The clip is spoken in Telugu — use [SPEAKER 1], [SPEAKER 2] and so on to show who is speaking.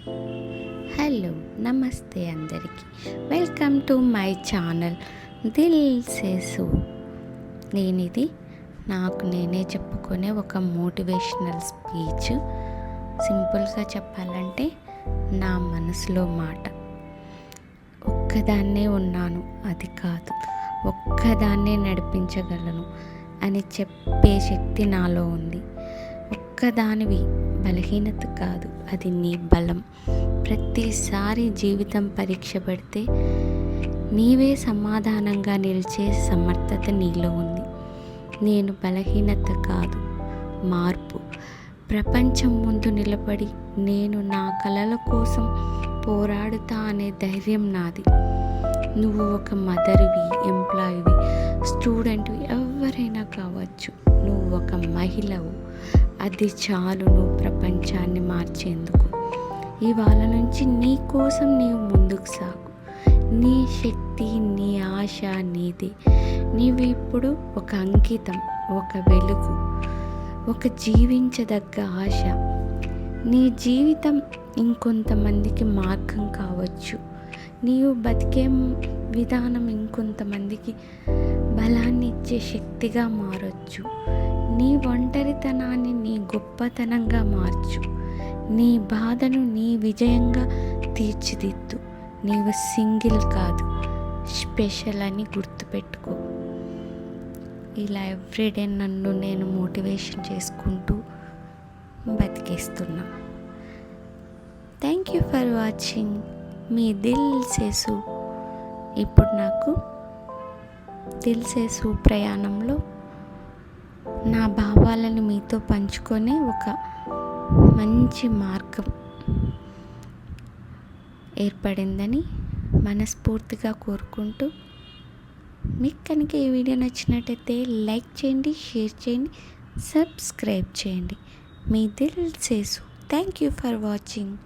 [SPEAKER 1] హలో నమస్తే అందరికీ. Welcome to my channel. Dil Sesu నేను ఇది నాకు నేనే చెప్పుకునే ఒక మోటివేషనల్ స్పీచ్. సింపుల్గా చెప్పాలంటే నా మనసులో మాట. ఒక్కదాన్నే ఉన్నాను అది కాదు. ఒక్కదాన్నే నడిపించగలను అని చెప్పే శక్తి నాలో ఉంది. ఒక్కదానివి బలహీనత కాదు అది నీ బలం. ప్రతిసారి జీవితం పరీక్షపడితే నీవే సమాధానంగా నిలిచే సమర్థత నీలో ఉంది. నేను బలహీనత కాదు మార్పు. ప్రపంచం ముందు నిలబడి నేను నా కలల కోసం పోరాడుతా అనే ధైర్యం నాది. నువ్వు ఒక మదర్వి ఎంప్లాయీవి స్టూడెంట్వి ఎవరైనా కావచ్చు. నువ్వు ఒక మహిళవు అది చాలును ప్రపంచాన్ని మార్చేందుకు. ఇవాళ నుంచి నీ కోసం నీవు ముందుకు సాగు. నీ శక్తి నీ ఆశ నీది. నీవు ఇప్పుడు ఒక అంకితం ఒక వెలుగు ఒక జీవించదగ్గ ఆశ. నీ జీవితం ఇంకొంతమందికి మార్గం కావచ్చు. నీవు బతికే విధానం ఇంకొంతమందికి బలాన్ని ఇచ్చే శక్తిగా మారొచ్చు. నీ ఒంటరితనాన్ని నీ గొప్పతనంగా మార్చు. నీ బాధను నీ విజయంగా తీర్చిదిద్దు. నీవు సింగిల్ కాదు స్పెషల్ అని గుర్తుపెట్టుకో. ఇలా ఎవ్రీడే నన్ను నేను మోటివేషన్ చేసుకుంటూ బతికేస్తున్నా. థ్యాంక్ యూ ఫర్ వాచింగ్ మీ దిల్ సేసు. ఇప్పుడు నాకు దిల్ సేసు ప్రయాణంలో నా భావాలను మీతో పంచుకునే ఒక మంచి మార్గం ఏర్పడిందని మనస్ఫూర్తిగా కోరుకుంటూ మీకు కనుక ఈ వీడియో నచ్చినట్టయితే లైక్ చేయండి షేర్ చేయండి సబ్స్క్రైబ్ చేయండి. మీ Dil Sesu. Thank you for watching